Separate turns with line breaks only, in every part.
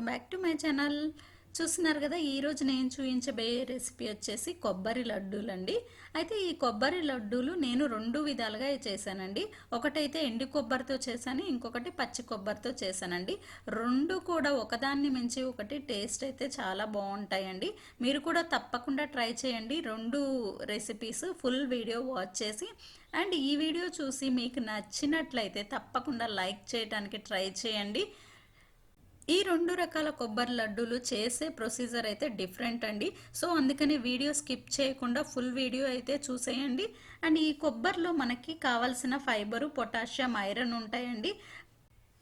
Welcome back to my channel. చూస్తున్నారు కదా ఈరోజు నేను చూపించబోయే రెసిపీ వచ్చేసి కొబ్బరి లడ్డూలు అండి అయితే ఈ కొబ్బరి లడ్డూలు నేను రెండు విధాలుగా చేశానండి. ఒకటైతే ఎండు కొబ్బరితో చేశాను ఇంకొకటి పచ్చి కొబ్బరితో చేశానండి. రెండు కూడా ఒకదాన్ని మించి ఒకటి టేస్ట్ అయితే చాలా బాగుంటాయండి. మీరు కూడా తప్పకుండా ట్రై చేయండి. రెండు రెసిపీస్ ఫుల్ వీడియో వాచ్ చేసి అండ్ ఈ వీడియో చూసి మీకు నచ్చినట్లయితే తప్పకుండా లైక్ చేయడానికి ట్రై చేయండి. ఈ రెండు రకాల కొబ్బరి లడ్డూలు చేసే ప్రొసీజర్ అయితే డిఫరెంట్ అండి. సో అందుకని వీడియో స్కిప్ చేయకుండా ఫుల్ వీడియో అయితే చూసేయండి. అండ్ ఈ కొబ్బరిలో మనకి కావాల్సిన ఫైబరు పొటాషియం ఐరన్ ఉంటాయండి.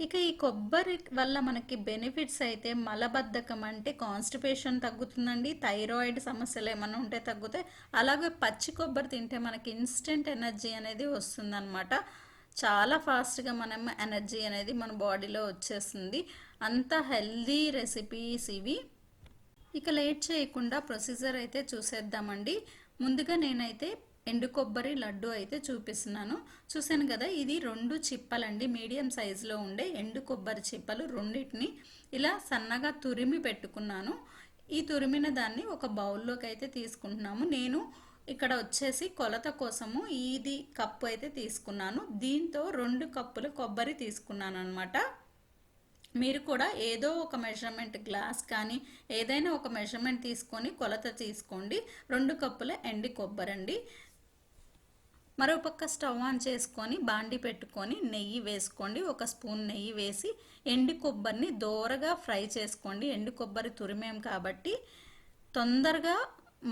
ఇక ఈ కొబ్బరి వల్ల మనకి బెనిఫిట్స్ అయితే మలబద్ధకం అంటే కాన్స్టిపేషన్ తగ్గుతుందండి. థైరాయిడ్ సమస్యలు ఏమైనా ఉంటే తగ్గుతాయి. అలాగే పచ్చి కొబ్బరి తింటే మనకి ఇన్స్టెంట్ ఎనర్జీ అనేది వస్తుందన్నమాట. చాలా ఫాస్ట్గా మనం ఎనర్జీ అనేది మన బాడీలో వచ్చేస్తుంది. అంత హెల్దీ రెసిపీస్ ఇవి. ఇక లేట్ చేయకుండా ప్రొసీజర్ అయితే చూసేద్దామండి. ముందుగా నేనైతే ఎండు కొబ్బరి లడ్డు అయితే చూపిస్తున్నాను. చూశాను కదా ఇది రెండు చిప్పలండి. మీడియం సైజులో ఉండే ఎండు కొబ్బరి చిప్పలు రెండింటిని ఇలా సన్నగా తురిమి పెట్టుకున్నాను. ఈ తురిమిన దాన్ని ఒక బౌల్లోకి అయితే తీసుకుంటున్నాము. నేను ఇక్కడ వచ్చేసి కొలత కోసము ఇది కప్పు అయితే తీసుకున్నాను. దీంతో రెండు కప్పులు కొబ్బరి తీసుకున్నాను అనమాట మీరు కూడా ఏదో ఒక మెజర్మెంట్ గ్లాస్ కానీ ఏదైనా ఒక మెజర్మెంట్ తీసుకొని కొలత తీసుకోండి. రెండు కప్పుల ఎండి కొబ్బరి అండి. మరోపక్క స్టవ్ ఆన్ చేసుకొని బాండి పెట్టుకొని నెయ్యి వేసుకోండి. ఒక స్పూన్ నెయ్యి వేసి ఎండి కొబ్బరిని దోరగా ఫ్రై చేసుకోండి. ఎండు కొబ్బరి తురిమేం కాబట్టి తొందరగా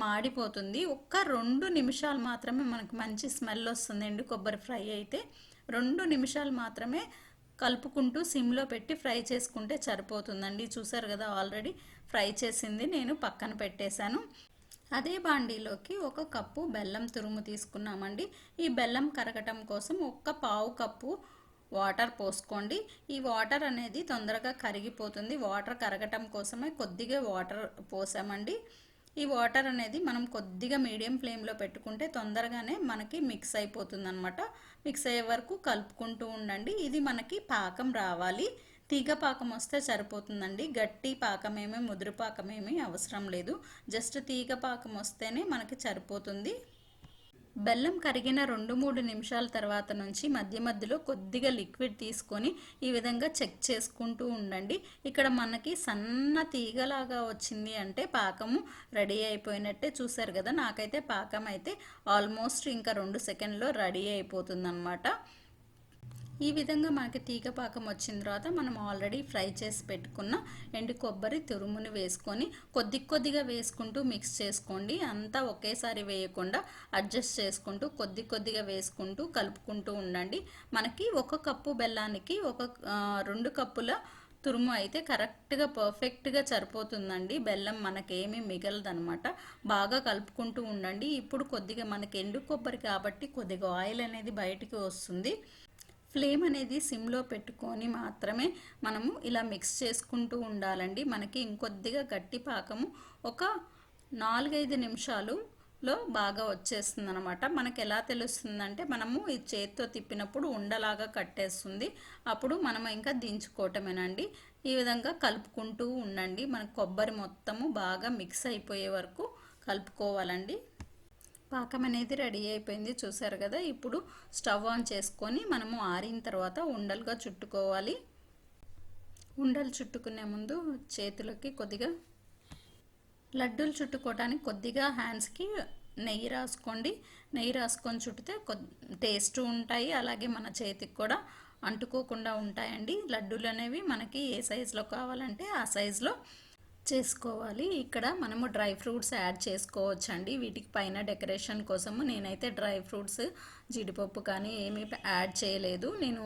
మాడిపోతుంది. ఒక్క రెండు నిమిషాలు మాత్రమే మనకు మంచి స్మెల్ వస్తుంది. ఎండు కొబ్బరి ఫ్రై అయితే రెండు నిమిషాలు మాత్రమే కలుపుకుంటూ సిమ్లో పెట్టి ఫ్రై చేసుకుంటే సరిపోతుందండి. చూసారు కదా ఆల్రెడీ ఫ్రై చేసింది నేను పక్కన పెట్టేశాను. అదే బాండీలోకి ఒక కప్పు బెల్లం తురుము తీసుకున్నామండి. ఈ బెల్లం కరగటం కోసం ఒక్క పావు కప్పు వాటర్ పోసుకోండి. ఈ వాటర్ అనేది తొందరగా కరిగిపోతుంది. వాటర్ కరగటం కోసమే కొద్దిగా వాటర్ పోసామండి. ఈ వాటర్ అనేది మనం కొద్దిగా మీడియం ఫ్లేమ్లో పెట్టుకుంటే తొందరగానే మనకి మిక్స్ అయిపోతుంది అనమాట మిక్స్ అయ్యే వరకు కలుపుకుంటూ ఉండండి. ఇది మనకి పాకం రావాలి. తీగ పాకం వస్తే సరిపోతుందండి. గట్టి పాకమేమి ముదురు పాకమేమి అవసరం లేదు. జస్ట్ తీగ పాకం వస్తేనే మనకి సరిపోతుంది. బెల్లం కరిగిన రెండు మూడు నిమిషాల తర్వాత నుంచి మధ్య మధ్యలో కొద్దిగా లిక్విడ్ తీసుకొని ఈ విధంగా చెక్ చేసుకుంటూ ఉండండి. ఇక్కడ మనకి సన్న తీగలాగా వచ్చింది అంటే పాకము రెడీ అయిపోయినట్టే చూసారు కదా. నాకైతే పాకం అయితే ఆల్మోస్ట్ ఇంకా రెండు సెకండ్లో రెడీ అయిపోతుంది ఈ విధంగా మనకి తీగ పాకం వచ్చిన తర్వాత మనం ఆల్రెడీ ఫ్రై చేసి పెట్టుకున్న ఎండు కొబ్బరి తురుముని వేసుకొని కొద్ది కొద్దిగా వేసుకుంటూ మిక్స్ చేసుకోండి. అంతా ఒకేసారి వేయకుండా అడ్జస్ట్ చేసుకుంటూ కొద్ది కొద్దిగా వేసుకుంటూ కలుపుకుంటూ ఉండండి. మనకి ఒక కప్పు బెల్లానికి ఒక రెండు కప్పుల తురుము అయితే కరెక్ట్గా పర్ఫెక్ట్గా సరిపోతుందండి. బెల్లం మనకేమీ మిగలదనమాట బాగా కలుపుకుంటూ ఉండండి. ఇప్పుడు కొద్దిగా మనకి ఎండు కొబ్బరి కాబట్టి కొద్దిగా ఆయిల్ అనేది బయటికి వస్తుంది. ఫ్లేమ్ అనేది సిమ్లో పెట్టుకొని మాత్రమే మనము ఇలా మిక్స్ చేసుకుంటూ ఉండాలండి. మనకి ఇంకొద్దిగా గట్టి పాకము ఒక నాలుగైదు నిమిషాలులో బాగా వచ్చేస్తుంది అనమాట మనకు ఎలా తెలుస్తుందంటే మనము ఈ చేతితో తిప్పినప్పుడు ఉండలాగా కట్టేస్తుంది. అప్పుడు మనం ఇంకా దించుకోవటమేనండి. ఈ విధంగా కలుపుకుంటూ ఉండండి. మన కొబ్బరి మొత్తము బాగా మిక్స్ అయిపోయే వరకు కలుపుకోవాలండి. పాకం అనేది రెడీ అయిపోయింది చూసారు కదా? ఇప్పుడు స్టవ్ ఆన్ చేసుకొని మనము ఆరిన తర్వాత ఉండలుగా చుట్టుకోవాలి. ఉండలు చుట్టుకునే ముందు చేతులకి కొద్దిగా లడ్డూలు చుట్టుకోవడానికి కొద్దిగా హ్యాండ్స్కి నెయ్యి రాసుకోండి. నెయ్యి రాసుకొని చుట్టితే టేస్ట్ ఉంటాయి. అలాగే మన చేతికి కూడా అంటుకోకుండా ఉంటాయండి. లడ్డూలు అనేవి మనకి ఏ సైజులో కావాలంటే ఆ సైజులో చేసుకోవాలి. ఇక్కడ మనము డ్రై ఫ్రూట్స్ యాడ్ చేసుకోవచ్చు అండి వీటికి పైన డెకరేషన్ కోసము నేనైతే డ్రై ఫ్రూట్స్ జీడిపప్పు కానీ ఏమీ యాడ్ చేయలేదు. నేను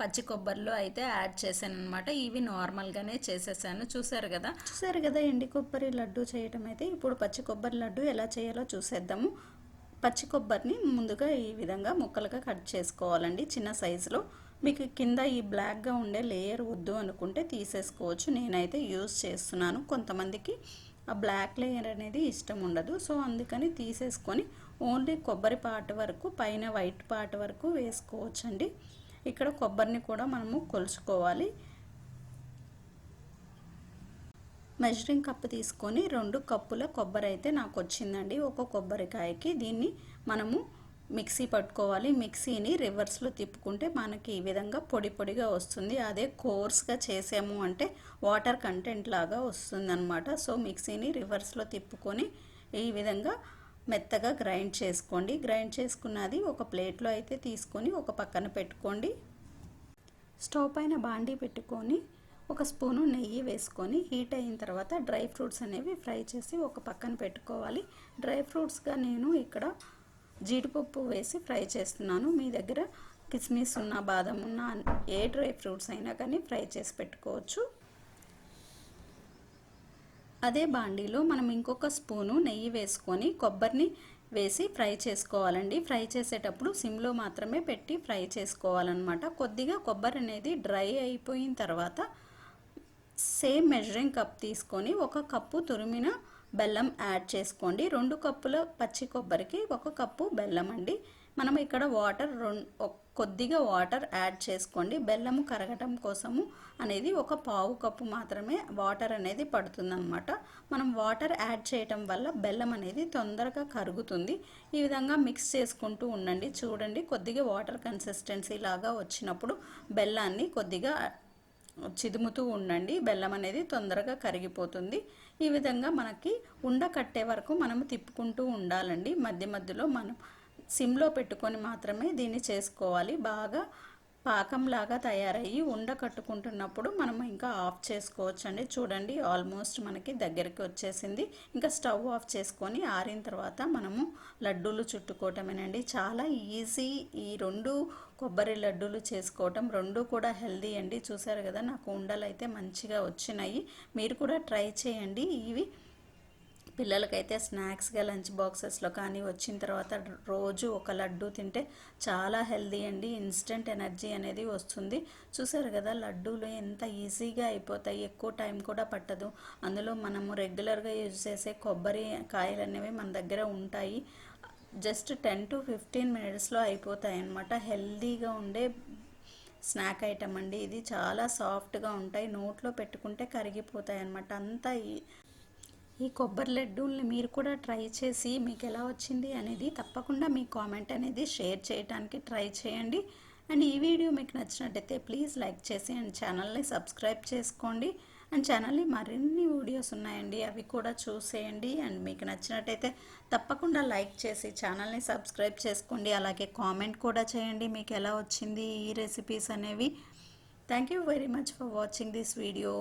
పచ్చి కొబ్బరిలో అయితే యాడ్ చేశాను అనమాట ఇవి నార్మల్గానే చేసేసాను. చూసారు కదా? చూసారు కదా ఎండి కొబ్బరి లడ్డు చేయటం అయితే ఇప్పుడు పచ్చి కొబ్బరి లడ్డు ఎలా చేయాలో చూసేద్దాము. పచ్చి కొబ్బరిని ముందుగా ఈ విధంగా ముక్కలుగా కట్ చేసుకోవాలండి చిన్న సైజులో మీకు కింద ఈ బ్లాక్గా ఉండే లేయర్ వద్దు అనుకుంటే తీసేసుకోవచ్చు. నేనైతే యూజ్ చేస్తున్నాను. కొంతమందికి ఆ బ్లాక్ లేయర్ అనేది ఇష్టం ఉండదు. సో అందుకని తీసేసుకొని ఓన్లీ కొబ్బరి పార్ట్ వరకు పైన వైట్ పార్ట్ వరకు వేసుకోవచ్చండి. ఇక్కడ కొబ్బరిని కూడా మనము కొలుచుకోవాలి. మెజరింగ్ కప్పు తీసుకొని రెండు కప్పుల కొబ్బరి అయితే నాకు వచ్చిందండి ఒక కొబ్బరికాయకి దీన్ని మనము మిక్సీ పట్టుకోవాలి. మిక్సీని రివర్స్లో తిప్పుకుంటే మనకి ఈ విధంగా పొడి పొడిగా వస్తుంది. అదే కోర్స్గా చేసాము అంటే వాటర్ కంటెంట్ లాగా వస్తుంది అనమాట సో మిక్సీని రివర్స్లో తిప్పుకొని ఈ విధంగా మెత్తగా గ్రైండ్ చేసుకోండి. గ్రైండ్ చేసుకున్నది ఒక ప్లేట్లో అయితే తీసుకొని ఒక పక్కన పెట్టుకోండి. స్టవ్ పైన బాండీ పెట్టుకొని ఒక స్పూను నెయ్యి వేసుకొని హీట్ అయిన తర్వాత డ్రై ఫ్రూట్స్ అనేవి ఫ్రై చేసి ఒక పక్కన పెట్టుకోవాలి. డ్రై ఫ్రూట్స్గా నేను ఇక్కడ జీడిపప్పు వేసి ఫ్రై చేస్తున్నాను. మీ దగ్గర కిస్మిస్ ఉన్న బాదం ఉన్న ఏ డ్రై ఫ్రూట్స్ అయినా కానీ ఫ్రై చేసి పెట్టుకోవచ్చు. అదే బాండీలో మనం ఇంకొక స్పూను నెయ్యి వేసుకొని కొబ్బరిని వేసి ఫ్రై చేసుకోవాలండి. ఫ్రై చేసేటప్పుడు సిమ్లో మాత్రమే పెట్టి ఫ్రై చేసుకోవాలన్నమాట. కొద్దిగా కొబ్బరి అనేది డ్రై అయిపోయిన తర్వాత సేమ్ మెజరింగ్ కప్ తీసుకొని ఒక కప్పు తురిమిన బెల్లం యాడ్ చేసుకోండి. రెండు కప్పుల పచ్చి కొబ్బరికి ఒక కప్పు బెల్లం అండి. మనం ఇక్కడ వాటర్ కొద్దిగా వాటర్ యాడ్ చేసుకోండి. బెల్లము కరగటం కోసము అనేది ఒక పావు కప్పు మాత్రమే వాటర్ అనేది పడుతుందన్నమాట. మనం వాటర్ యాడ్ చేయటం వల్ల బెల్లం అనేది తొందరగా కరుగుతుంది. ఈ విధంగా మిక్స్ చేసుకుంటూ ఉండండి. చూడండి కొద్దిగా వాటర్ కన్సిస్టెన్సీ లాగా వచ్చినప్పుడు బెల్లాన్ని కొద్దిగా చిదుముతూ ఉండండి. బెల్లం అనేది తొందరగా కరిగిపోతుంది. ఈ విధంగా మనకి ఉండ కట్టే వరకు మనం తిప్పుకుంటూ ఉండాలండి. మధ్య మధ్యలో మనం సిమ్లో పెట్టుకొని మాత్రమే దీన్ని చేసుకోవాలి. బాగా పాకంలాగా తయారయ్యి ఉండ కట్టుకుంటున్నప్పుడు మనం ఇంకా ఆఫ్ చేసుకోవచ్చు అండి చూడండి ఆల్మోస్ట్ మనకి దగ్గరికి వచ్చేసింది. ఇంకా స్టవ్ ఆఫ్ చేసుకొని ఆరిన తర్వాత మనము లడ్డూలు చుట్టుకోవటమేనండి. చాలా ఈజీ ఈ రెండు కొబ్బరి లడ్డూలు చేసుకోవటం రెండు కూడా హెల్దీ అండి. చూసారు కదా నాకు ఉండలు అయితే మంచిగా వచ్చినాయి. మీరు కూడా ట్రై చేయండి. ఇవి పిల్లలకైతే స్నాక్స్గా లంచ్ బాక్సెస్లో కానీ వచ్చిన తర్వాత రోజు ఒక లడ్డు తింటే చాలా హెల్దీ అండి. ఇన్స్టెంట్ ఎనర్జీ అనేది వస్తుంది. చూసారు కదా లడ్డూలు ఎంత ఈజీగా అయిపోతాయి. ఎక్కువ టైం కూడా పట్టదు. అందులో మనము రెగ్యులర్గా యూజ్ చేసే కొబ్బరి కాయలు అనేవి మన దగ్గర ఉంటాయి. జస్ట్ టెన్ టు ఫిఫ్టీన్ మినిట్స్లో అయిపోతాయి అన్నమాట. హెల్దీగా ఉండే స్నాక్ ఐటమ్ అండి. ఇది చాలా సాఫ్ట్గా ఉంటాయి. నోట్లో పెట్టుకుంటే కరిగిపోతాయి అన్నమాట. అంతా ఈ కొబ్బరి లడ్డూల్ని మీరు కూడా ట్రై చేసి మీకు ఎలా వచ్చింది అనేది తప్పకుండా మీ కామెంట్ అనేది షేర్ చేయడానికి ట్రై చేయండి. అండ్ ఈ వీడియో మీకు నచ్చినట్టయితే ప్లీజ్ లైక్ చేసి అండ్ ఛానల్ని సబ్స్క్రైబ్ చేసుకోండి. అండ్ ఛానల్ని మరిన్ని వీడియోస్ ఉన్నాయండి అవి కూడా చూసేయండి. అండ్ మీకు నచ్చినట్టయితే తప్పకుండా లైక్ చేసి ఛానల్ని సబ్స్క్రైబ్ చేసుకోండి. అలాగే కామెంట్ కూడా చేయండి మీకు ఎలా వచ్చింది ఈ రెసిపీస్ అనేవి. Thank you very much for watching this video.